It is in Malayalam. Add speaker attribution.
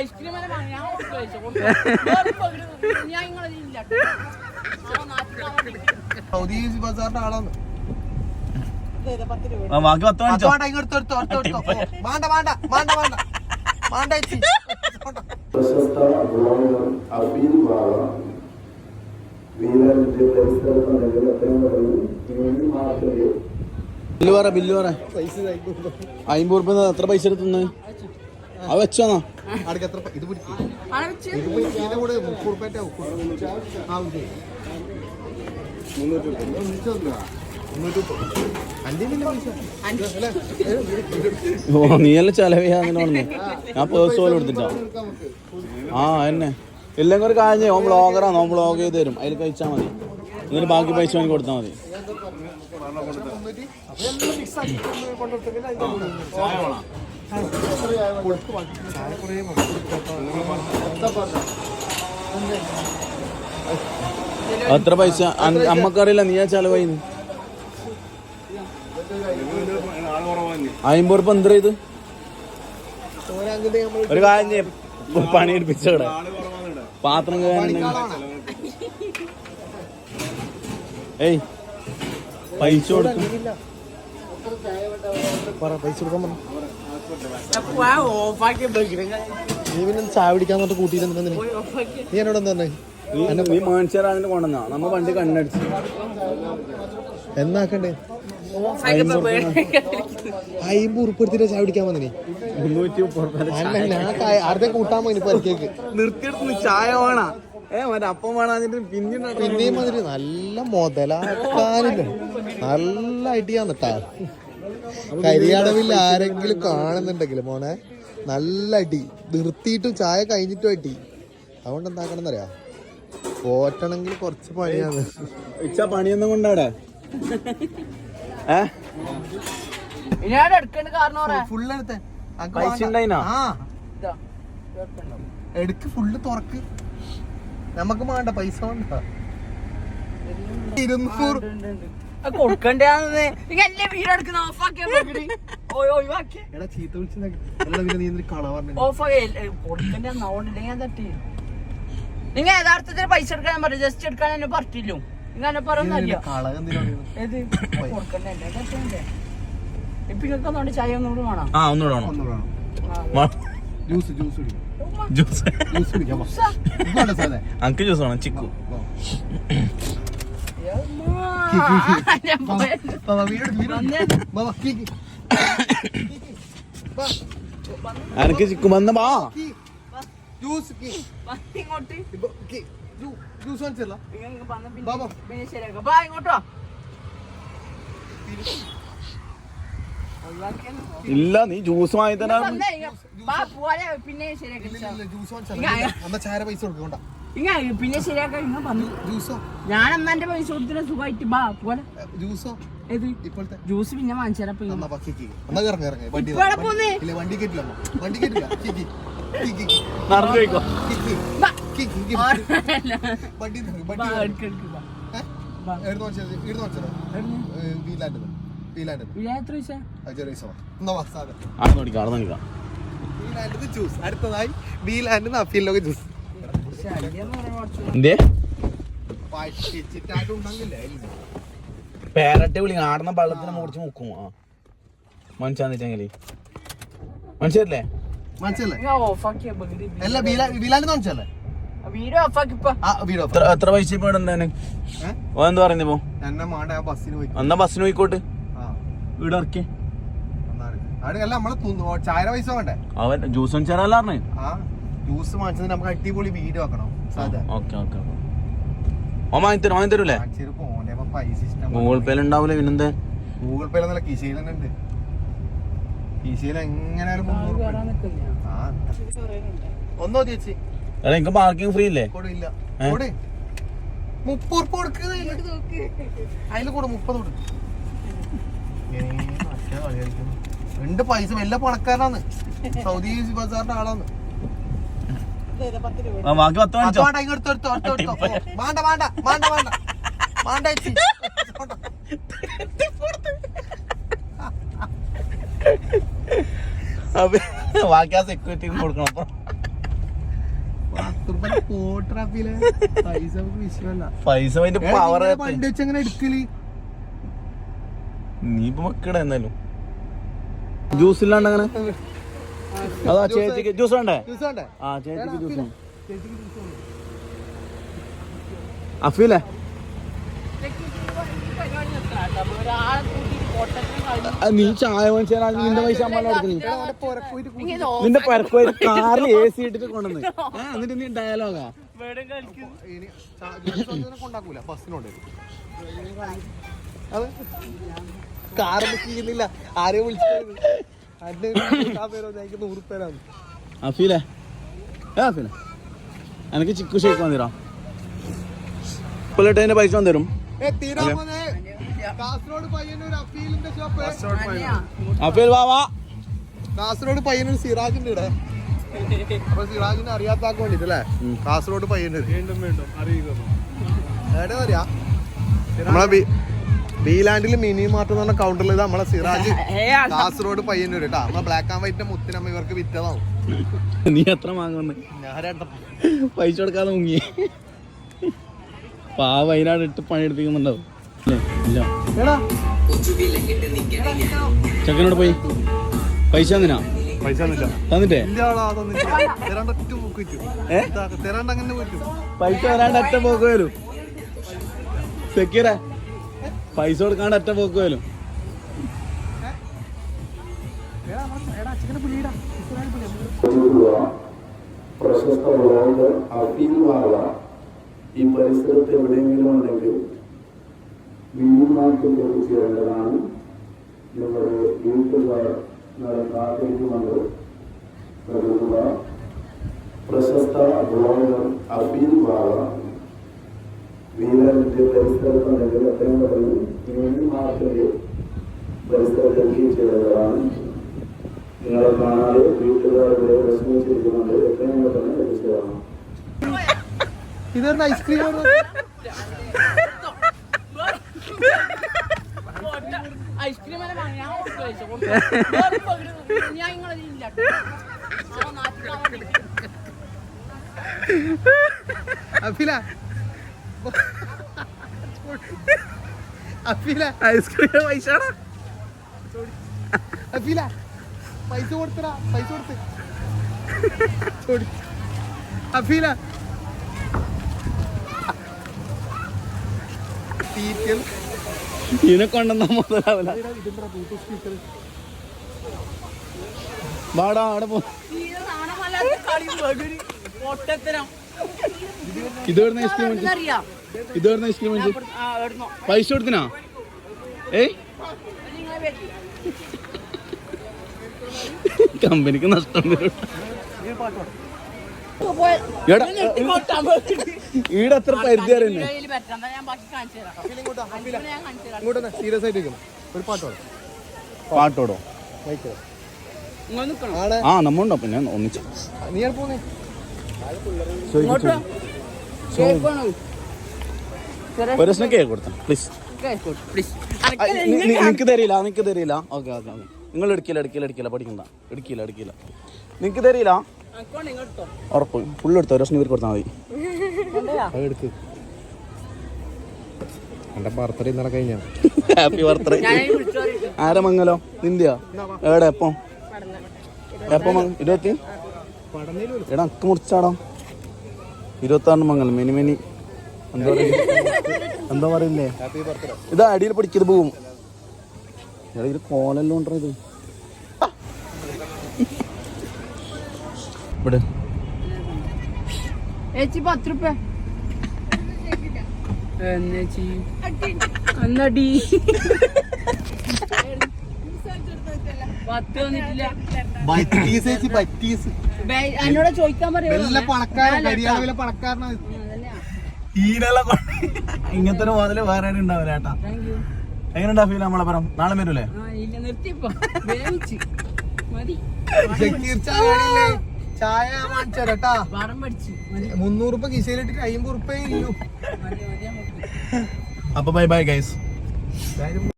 Speaker 1: ഐസ്ക്രീം വരെ വാങ്ങി. ഞാൻ കഴിച്ചു. ഞാൻ ഇങ്ങളെ
Speaker 2: സൗദി ബസാറിന്റെ ആളാണ്.
Speaker 3: ബാക്കി പത്ത് മേടിച്ചോ
Speaker 2: വേണ്ട വേണ്ട വേണ്ട വേണ്ട വേണ്ട
Speaker 4: പ്രശസ്ത ബ്ലോഗർ അബീൽ വീരന്റെ പരിസരത്ത്
Speaker 3: ബില്ല് പറ ബില്ല് പറ അമ്പത് റുപ്യ എത്ര പൈസ എടുത്തുന്ന്? അത് വെച്ചോന്നാ.
Speaker 2: എത്ര ഇത്
Speaker 3: ഓ നീയല്ല ചെലവ് അങ്ങനെ പറഞ്ഞു ഞാൻ പേഴ്സ് പോലും എടുത്തിട്ടാ ആ എന്നെ ഇല്ലെങ്കിൽ ഒരു കാര്യം ചെയ്യും ഓൻ ബ്ലോഗറാണ് ഓൻ ബ്ലോഗ് ചെയ്ത് തരും. അതിൽ കഴിച്ചാൽ മതി. എന്നിട്ട് ബാക്കി പൈസ എനിക്ക് കൊടുത്താൽ മതി. എത്ര പൈസ. അമ്മക്കറിയില്ല അമ്മക്കറിയില്ല ആ ചെലവായി അമ്പത് റുപ്യ എന്ത് ഇത്? ഒരു കാര്യം ചെയ്യും. പണി എടുപ്പിച്ച പാത്രം ഏയ് പൈസ കൊടുക്കും.
Speaker 2: പറ പൈസ കൊടുക്കാൻ പറഞ്ഞു. നീ പിന്നെ ചായ പിടിക്കാൻ. നീ എന്നോട് എന്താ പറഞ്ഞേ?
Speaker 3: നീ മേടിച്ചാൽ കൊണ്ടുവന്നാ. നമ്മ വണ്ടി കണ്ണടിച്ചു.
Speaker 2: എന്നാക്കണ്ടേ ചായ പിടിക്കാൻ വന്നിനി. ആരുടെ കൂട്ടാൻ പോയി പരിക്കേക്ക്
Speaker 3: നിർത്തിയെടുത്ത് ചായ വേണ. ഏ മറ്റേ അപ്പം പിന്നെ
Speaker 2: പിന്നെയും നല്ല മുതലാക്കാനില്ല നല്ല ഐഡിയ കേട്ടാ കരിയാടവിൽ ആരെങ്കിലും കാണുന്നുണ്ടെങ്കിൽ മോനെ നല്ല അടി. നിർത്തിയിട്ടും ചായ കഴിഞ്ഞിട്ടും അടി. അതുകൊണ്ട് എന്താക്കണം എന്നറിയാ പോറ്റണമെങ്കിൽ കുറച്ച് പണിയാണ്.
Speaker 3: ഇച്ച പണിയൊന്നും കൊണ്ടാടാ?
Speaker 2: എടുക്ക് ഫുള്ള് തുറക്ക്. നമുക്ക് വേണ്ട പൈസ വേണ്ട. ഇരുന്നൂറ്.
Speaker 1: ഓഫാക്കിയ ഒഴിവാക്കി.
Speaker 2: എടാ ചീത്ത
Speaker 1: കൊടുക്കണ്ട ഞാൻ തട്ടി. നിങ്ങൾ യഥാർത്ഥത്തിൽ പൈസ എടുക്കാൻ പറഞ്ഞു. ജസ്റ്റ് എടുക്കാൻ എന്നെ പറ്റില്ലോ നിങ്ങൾ പറയുന്നില്ല കൊടുക്കണ്ടേ ഒന്നുകൊണ്ട് ചായ ഒന്നുകൂടി വേണം.
Speaker 3: ആ ഒന്നുകൂടെ വേണം.
Speaker 2: ഒന്നും വേണം.
Speaker 3: വാ.
Speaker 2: Juice juice
Speaker 3: juice.
Speaker 2: ജ്യൂസ്
Speaker 3: അനക്ക് ജ്യൂസ് വേണം ചിക്കു. അനക്ക് ചിക്കു വന്ന വാ.
Speaker 2: ജ്യൂസ് ജ്യൂസ് വാങ്ങിച്ചല്ല
Speaker 1: ഇങ്ങോട്ട്?
Speaker 3: ഇല്ല നീ ജ്യൂസ് വാങ്ങി
Speaker 1: തന്നെ പിന്നെ
Speaker 2: ജ്യൂസ് ചാര പൈസ കൊടുക്കണ്ട
Speaker 1: ഇങ്ങ പിന്നെ ശരിയാക്കാൻ ഇങ്ങ വന്നു.
Speaker 2: ജ്യൂസോ?
Speaker 1: ഞാൻ അമ്മാന്റെ പൈസ കൊടുത്തിട്ട് സുഖമായിട്ട് ബാ പോലെ
Speaker 2: ജ്യൂസോ?
Speaker 1: ഏത്?
Speaker 2: ഇപ്പോഴത്തെ?
Speaker 1: ജ്യൂസ് പിന്നെ വാങ്ങിച്ചാലപ്പോ
Speaker 2: വണ്ടി വണ്ടി അടുത്തതായി വീലാൻഡ് അഫീലിലൊക്കെ ജ്യൂസ്
Speaker 3: എന്തേ പേരട്ടെ വിളി ആടുന്ന വെള്ളത്തിന് മുറിച്ച് മുക്കും. ആ.
Speaker 2: മനസ്സിലാന്നിട്ടെങ്കിൽ മനുഷ്യല്ലേ
Speaker 3: എത്ര പൈസ ഇപ്പൊ എന്താ
Speaker 2: എന്നെ ബസ്സിന്
Speaker 3: പോയിക്കോട്ട്? വീടൊക്കെ ഇറക്കി. അവൻ ജ്യൂസ്
Speaker 2: ആ. ജ്യൂസ് വാങ്ങിച്ചത് നമുക്ക് അടിപൊളി വീട് വെക്കണം. സാധാ.
Speaker 3: ഓക്കെ ഓക്കെ ഓ വാങ്ങി തരും വാങ്ങി തരൂലേ?
Speaker 2: വാങ്ങിച്ചിട്ട് പോണ്ടേ അപ്പൊ പൈസ ഇഷ്ടം
Speaker 3: ഗൂഗിൾ പേയിൽ ഉണ്ടാവൂലേ പിന്നെന്തേ?
Speaker 2: ഗൂഗിൾ പേ നല്ല കീശയിൽ തന്നെ ഉണ്ട്. കീശയിൽ എങ്ങനെയാലും മുന്നൂറ് ഉറുപ്പിക
Speaker 1: കയറാൻ
Speaker 2: ഉണ്ട്.
Speaker 1: നിൽക്കില്ല.
Speaker 2: ആ ഒന്നോ ചേച്ചി?
Speaker 3: എടാ എനിക്ക് പാർക്കിംഗ് ഫ്രീ ഇല്ലേ?
Speaker 2: കൊടു മുപ്പത് ഉറുപ്പ് കൊടുക്കുന്നതിൽ അതിൽ കൂടെ മുപ്പത് കൊടുക്കും രണ്ട് പൈസ വല്ല പണക്കാരനാണ് സൗദി ബസാറിന്റെ ആളാണ്
Speaker 3: ബാക്കി പത്ത് മേടിച്ചോ.
Speaker 2: വേണ്ട വേണ്ട വേണ്ട വേണ്ട വേണ്ട
Speaker 3: ബാക്കി ആ സെക്യൂരിറ്റി കൊടുക്കണം
Speaker 2: പൈസ
Speaker 3: പവർ നീ ഇപ്പൊ മക്കടെ എന്നാലും. ജ്യൂസ് ഇല്ലാണ്ട് അങ്ങനെ. അതാ ചേച്ചിക്ക് ജ്യൂസ് വേണ്ടേ? ആ ചേച്ചിക്ക് ജ്യൂസ്. അഫീലേ? നീ ചായ വാങ്ങിച്ചാൽ നിന്റെ പൈസ അമ്മ നിന്റെ പരക്കോയി കാറിൽ എ സി ഇട്ടിട്ട് കൊണ്ടുവന്ന്. എന്നിട്ട് നീ ഡയലോഗാ?
Speaker 2: കാറ് കൊണ്ടാക്കൂല. ബുക്ക് ചെയ്യുന്നില്ല. ആരെയും വിളിച്ചത്.
Speaker 3: അഫീലേ? ഏ അഫീലേ? എനിക്ക് ചിക്കു ഷേക്ക് വന്നിരാം പുള്ളിട്ട് പൈസ വന്നിരും. അഫീൽ വാവാ
Speaker 2: കാസർഗോഡ് പയ്യന്നൊരു സിറാജിന്റെ ഇവിടെ. അപ്പൊ സിറാജിനെ അറിയാത്താക്ക് വേണ്ടിട്ട് അല്ലേ. കാസർഗോഡ് പയ്യന്നൂർ. വീണ്ടും വീണ്ടും. എവിടെ അറിയാ. നമ്മളെ ബി- ബീലാൻഡിൽ മിനി മാർട്ട് എന്ന് പറഞ്ഞ കൗണ്ടറിൽ ഇത് നമ്മളെ സിറാജ് കാസർഗോഡ് പയ്യന്നൂർ കേട്ടോ. നമ്മളെ ബ്ലാക്ക് ആൻഡ് വൈറ്റിന്റെ മുത്തിനമ്മ ഇവർക്ക് വിറ്റതാവും.
Speaker 3: നീ എത്ര വാങ്ങുന്നു പൈസ കൊടുക്കാതെ മുങ്ങി പാവ അതിനാട് ഇട്ട് പണിയെടുപ്പിക്കുന്നുണ്ടാവും. ഇല്ലേ? ചെക്കനോട് പോയി. പൈസ തന്നിനാ?
Speaker 2: പൈസ
Speaker 3: തന്നിട്ടേ? പൈസ വരാണ്ട് ഒറ്റ പോക്ക് വരും. സെക്യൂര? പൈസ കൊടുക്കാണ്ട് ഒറ്റ പോക്ക്
Speaker 4: ചോദിക്കുക പ്രശസ്ത ബ്ലോഗർ അഫീൽ വാള ഈ പരിസരത്ത് എവിടെയെങ്കിലും ഉണ്ടെങ്കിൽ വീടുമാറ്റി എത്തിച്ചേരേണ്ടതാണ് നിങ്ങളുടെ വീട്ടുകാർ നിങ്ങളെ കാത്തിരിക്കുമെന്ന് കരുതുക പ്രശസ്ത ബ്ലോഗർ അഫീൽ വാള വീടിന്റെ പരിസരത്തുണ്ടെങ്കിൽ എത്രയും മാർക്കറ്റ് പരിസരത്ത് എത്തിച്ചേരേണ്ടതാണ് നിങ്ങളെ കാണാതെ വീട്ടുകാരുടെ വിഷമിച്ചിരിക്കുന്നുണ്ട് എത്രയും പെട്ടെന്ന് ലഭിച്ചതാണ്
Speaker 2: ഇതൊരു ഐസ്ക്രീം
Speaker 1: ഐസ്ക്രീം. ഞാൻ.
Speaker 2: അഫീല അഫീല
Speaker 3: ഐസ്ക്രീം പൈസ
Speaker 2: അഫീല പൈസ കൊടുത്തടാ പൈസ കൊടുത്ത്. അഫീല.
Speaker 3: ഇതിനെ കൊണ്ടുവന്നാ മുതലാവില്ല വാടാ അവിടെ പോ. ഇത് വരുന്ന ഐസ്ക്രീം. ഇത് വരുന്ന ഐസ്ക്രീം
Speaker 1: ഇവിടുന്ന്.
Speaker 3: പൈസ കൊടുത്തിനാ? ഏയ്. കമ്പനിക്ക് നഷ്ടം. ഈടെ എത്ര പരിധി അറിയുന്നേ.
Speaker 2: സീരിയസ് ആയിട്ട് ഇരിക്കണം ഒരു പാട്ടോടോ.
Speaker 3: പാട്ടോടോ. ആ നമ്മുണ്ടോ പിന്നെ ഒന്നിച്ച്.
Speaker 2: നീ പോന്നേ.
Speaker 1: ഇങ്ങോട്ട് വാ. കേക്ക് വേണോ? ചെറിയ
Speaker 3: ഒരു ദിവസം കേക്ക് കൊടുത്ത? പ്ലീസ്
Speaker 1: കേക്ക് കൊടു, please. അനക്ക് നിങ്ങൾ
Speaker 3: നിനക്ക് തരില്ല നിനക്ക് തരില്ല. ഓക്കെ ഓക്കെ ഓക്കെ നിങ്ങൾ എടുക്കില്ല എടുക്കില്ല എടുക്കില്ല. പഠിക്കണ്ട. എടുക്കില്ല എടുക്കില്ല. നിനക്ക് തരില്ല. ഉറപ്പ്. ഫുള്ള് എടുത്തോ? ഒരു ഇവർക്ക് കൊടുത്താൽ മതി.
Speaker 2: എടുക്ക്. എന്റെ ബർത്ത്ഡേ ഇന്നലെ കഴിഞ്ഞാ
Speaker 3: ഹാപ്പി ബർത്ത്ഡേ ആരെ മംഗലോ? നിന്റെയാ എവിടെ? എപ്പോ? എപ്പോ ഇരുപത്തി? എടാ അക്ക് മുറിച്ചാടാ. ഇരുപത്തി ആറിന് മംഗലം. Many many. എന്താ പറയുക എന്താ പറയില്ലേ?
Speaker 2: ഹാപ്പി ബർത്ത്ഡേ
Speaker 3: ഇത് അടിയിൽ പിടിക്കത് പോവും കോലല്ലോ ഇത് കോലെല്ലാം ഉണ്ടോ ഇത് ഇവിടെ.
Speaker 1: ചേച്ചി പത്ത് റുപ്യ എന്നേച്ചി എന്നടി എന്നോട് ചോദിക്കാൻ പറയാ?
Speaker 2: പണക്കാരൻ പണക്കാരനാണ്
Speaker 3: ഇങ്ങനത്തെ ഒരു മോതൽ വേറെ ഉണ്ടാവില്ല ഏട്ടാ. എങ്ങനെയുണ്ടാ ഫീൽ നമ്മളെ പരം നാളെ വരൂലേ?
Speaker 2: ചായ വേണില്ലേ? ചായ വാങ്ങിച്ചു കേട്ടാ
Speaker 1: പാടം പഠിച്ചു. മതി.
Speaker 2: മുന്നൂറ് രൂപ കീശയിലിട്ടിട്ട് അമ്പത് റുപ്യ ഇല്ലു
Speaker 1: മതി മതി നമുക്ക്.
Speaker 3: അപ്പൊ ബൈ ബൈ ഗൈസ്